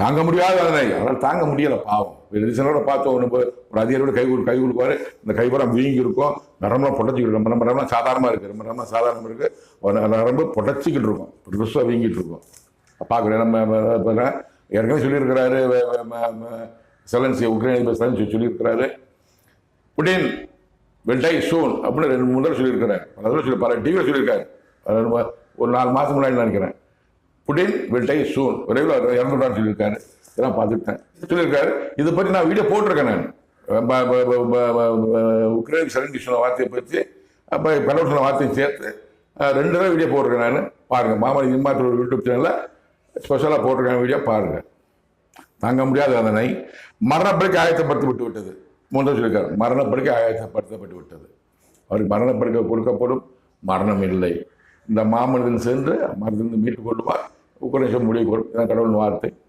தாங்க முடியாத வேதனை அதனால் தாங்க முடியலை பாவம். ரிசனோட பார்த்தோம் ஒன்று ஒரு அதிகாரியோட கை கொடு கை கொடுப்பாரு. இந்த கைப்புறம் வீங்கி இருக்கும். நரம்பெலாம் புடச்சிக்கிட்டு இருக்கும். நம்ம நரம்பெலாம் சாதாரணமாக இருக்குது ரொம்ப நரம்பெலாம் சாதாரணமாக இருக்குது நரம்பு பொட்டச்சிக்கிட்டு இருக்கும். பெருசாக வீங்கிட்டு இருக்கும். பார்க்குறேன். நம்ம ஏற்கனவே சொல்லியிருக்கிறாரு செலன்சி உக்ரைன் அதிபர் செலன்சி சொல்லியிருக்கிறாரு. புடின் வில் டை சூன் அப்படின்னு ரெண்டு மூணு தடவை சொல்லியிருக்கிறேன் பல தடவை சொல்லி பல டிவியில் சொல்லியிருக்காரு ஒரு நாலு மாதம் முன்னாடி நினைக்கிறேன். புடின் வில் டை சூன் விரைவில் அவர் இறந்துட்டான்னு சொல்லியிருக்காரு. இதெல்லாம் பார்த்துட்டேன் சொல்லியிருக்காரு இதை பற்றி நான் வீடியோ போட்டிருக்கேன் நான். உக்ரைன் சரண்டி சொன்ன வார்த்தையை பற்றி அப்போ கடவுள் சொன்ன வார்த்தையும் சேர்த்து ரெண்டு தடவை வீடியோ போட்டிருக்கேன் நான். பாருங்கள் மாமன் இம்மாற்ற யூடியூப் சேனலில் ஸ்பெஷலாக போட்டிருக்கேன் வீடியோ பாருங்கள் தாங்க முடியாத அதனை மரணப்படுக்கை ஆயத்தப்படுத்தி விட்டு விட்டது. மூன்றாவது சொல்லியிருக்கார் மரணப்படுக்கை ஆயத்தப்படுத்தப்பட்டு விட்டது. அவருக்கு மரணப்படுக்கை கொடுக்கப்படும் மரணம் இல்லை. இந்த மாமனிதன் சென்று மரணத்திலிருந்து மீட்டுக் கொள்வார். உபநிஷம் முடிவு கொடுக்கும் கடவுள் வார்த்தை.